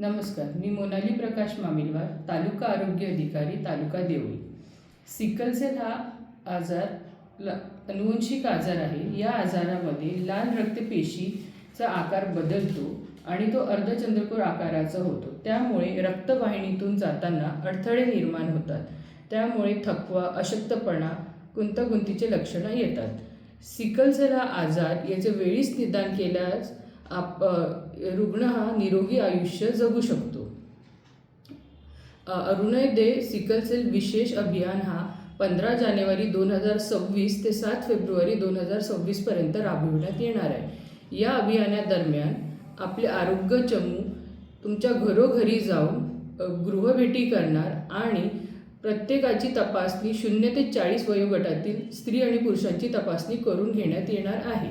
नमस्कार मी मोनाली प्रकाश मामिलवार तालुका आरोग्य अधिकारी तालुका देवळी. सिकलसेल हा आजार ल अनुवंशिक आजार आहे. या आजारामध्ये लाल रक्तपेशीचा आकार बदलतो आणि तो अर्धचंद्रकोर आकाराचा होतो. त्यामुळे रक्तवाहिनीतून जाताना अडथळे निर्माण होतात. त्यामुळे थकवा अशक्तपणा गुंतागुंतीचे लक्षणं येतात. सिकलसेल हा आजार याचं वेळीच निदान केल्यास आप रुग्ण हा निरोगी आयुष्य जगू शकतो. अरुणय दे सिकलसेल विशेष अभियान हा पंधरा जानेवारी दोन हजार सव्वीस ते सात फेब्रुवारी दोन हजार सव्वीसपर्यंत राबविण्यात येणार आहे. या अभियानादरम्यान आपले आरोग्य चमू तुमच्या घरोघरी जाऊन गृहभेटी करणार आणि प्रत्येकाची तपासणी शून्य ते चाळीस वयोगटातील स्त्री आणि पुरुषांची तपासणी करून घेण्यात येणार आहे.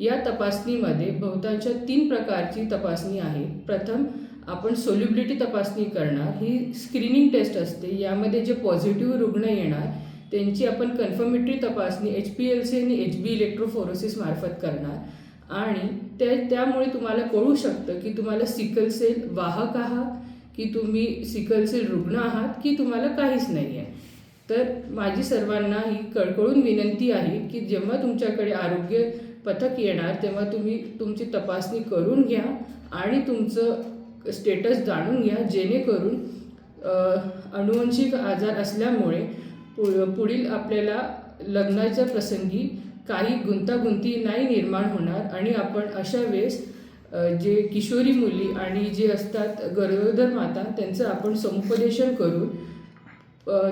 या तपासणीमध्ये बहुतांश तीन प्रकारची तपासणी आहे. प्रथम आपण सोल्युबिलिटी तपासणी करणार. ही स्क्रीनिंग टेस्ट असते. यामध्ये जे पॉझिटिव्ह रुग्ण येणार त्यांची आपण कन्फर्मेटरी तपासणी एच पी एल सी आणि एच बी इलेक्ट्रोफोरोसिस मार्फत करणार. आणि त्या त्यामुळे तुम्हाला कळू शकतं की तुम्हाला सिकल सेल वाहक आहात की तुम्ही सिकल सेल रुग्ण आहात की तुम्हाला काहीच नाही आहे तर माझी सर्वांना ही कळकळून विनंती आहे की जेव्हा तुमच्याकडे आरोग्य पथक येणार तेव्हा तुम्ही तुमची तपासणी करून घ्या आणि तुमचं स्टेटस जाणून घ्या जेणेकरून अनुवंशिक आजार असल्यामुळे पु पुढील आपल्याला लग्नाच्या प्रसंगी काही गुंतागुंती नाही निर्माण होणार आणि आपण अशा वेळेस जे किशोरी मुली आणि जे असतात गरोदर माता त्यांचं आपण समुपदेशन करून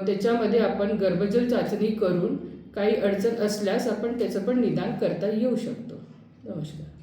त्याच्यामध्ये आपण गर्भजल चाचणी करून काही अडचण असल्यास आपण त्याचं पण निदान करता येऊ शकतो. नमस्कार.